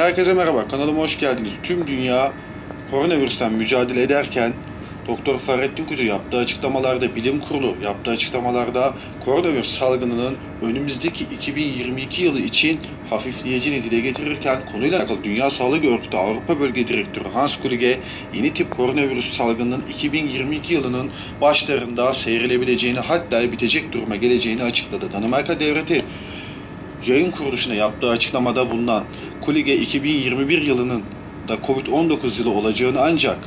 Herkese merhaba, kanalıma hoş geldiniz. Tüm dünya koronavirüsten mücadele ederken Doktor Fahrettin Koca yaptığı açıklamalarda, bilim kurulu yaptığı açıklamalarda koronavirüs salgınının önümüzdeki 2022 yılı için hafifleyeceğini dile getirirken konuyla alakalı Dünya Sağlık Örgütü Avrupa Bölge Direktörü Hans Kluge yeni tip koronavirüs salgınının 2022 yılının başlarında seyrelebileceğini hatta bitecek duruma geleceğini açıkladı. Danimarka Devleti yayın kuruluşuna yaptığı açıklamada bulunan Kulige 2021 yılının da Covid-19 yılı olacağını ancak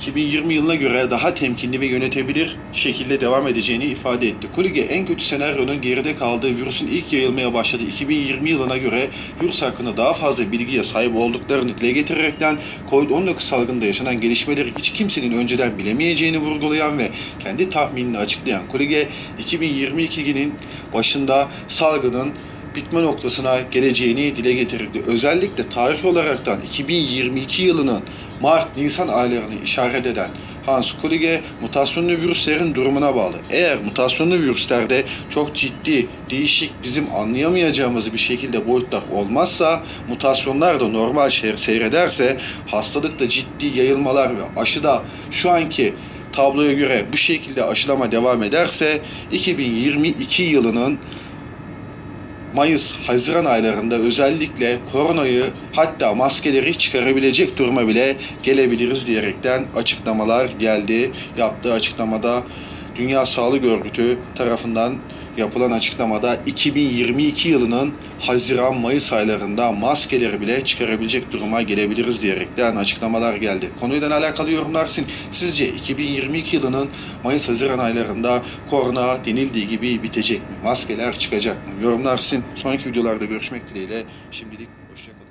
2020 yılına göre daha temkinli ve yönetebilir şekilde devam edeceğini ifade etti. Kulige en kötü senaryonun geride kaldığı virüsün ilk yayılmaya başladığı 2020 yılına göre virüs hakkında daha fazla bilgiye sahip olduklarını dile getirerekten Covid-19 salgında yaşanan gelişmeleri hiç kimsenin önceden bilemeyeceğini vurgulayan ve kendi tahminini açıklayan Kulige 2022'nin başında salgının bitme noktasına geleceğini dile getirdi. Özellikle tarih olaraktan 2022 yılının Mart-Nisan aylarını işaret eden Hans Kluge mutasyonlu virüslerin durumuna bağlı. Eğer mutasyonlu virüslerde çok ciddi, değişik, bizim anlayamayacağımız bir şekilde boyutlar olmazsa, mutasyonlar da normal seyrederse, hastalıkta ciddi yayılmalar ve aşıda şu anki tabloya göre bu şekilde aşılama devam ederse 2022 yılının Mayıs, Haziran aylarında özellikle koronayı hatta maskeleri çıkarabilecek duruma bile gelebiliriz diyerekten açıklamalar geldi. Yaptığı açıklamada Dünya Sağlık Örgütü tarafından yapılan açıklamada 2022 yılının Haziran-Mayıs aylarında maskeleri bile çıkarabilecek duruma gelebiliriz diyerekten açıklamalar geldi. Konuyla alakalı yorumlar sizin. Sizce 2022 yılının Mayıs-Haziran aylarında korona denildiği gibi bitecek mi? Maskeler çıkacak mı? Yorumlar sizin. Sonraki videolarda görüşmek dileğiyle. Şimdilik hoşçakalın.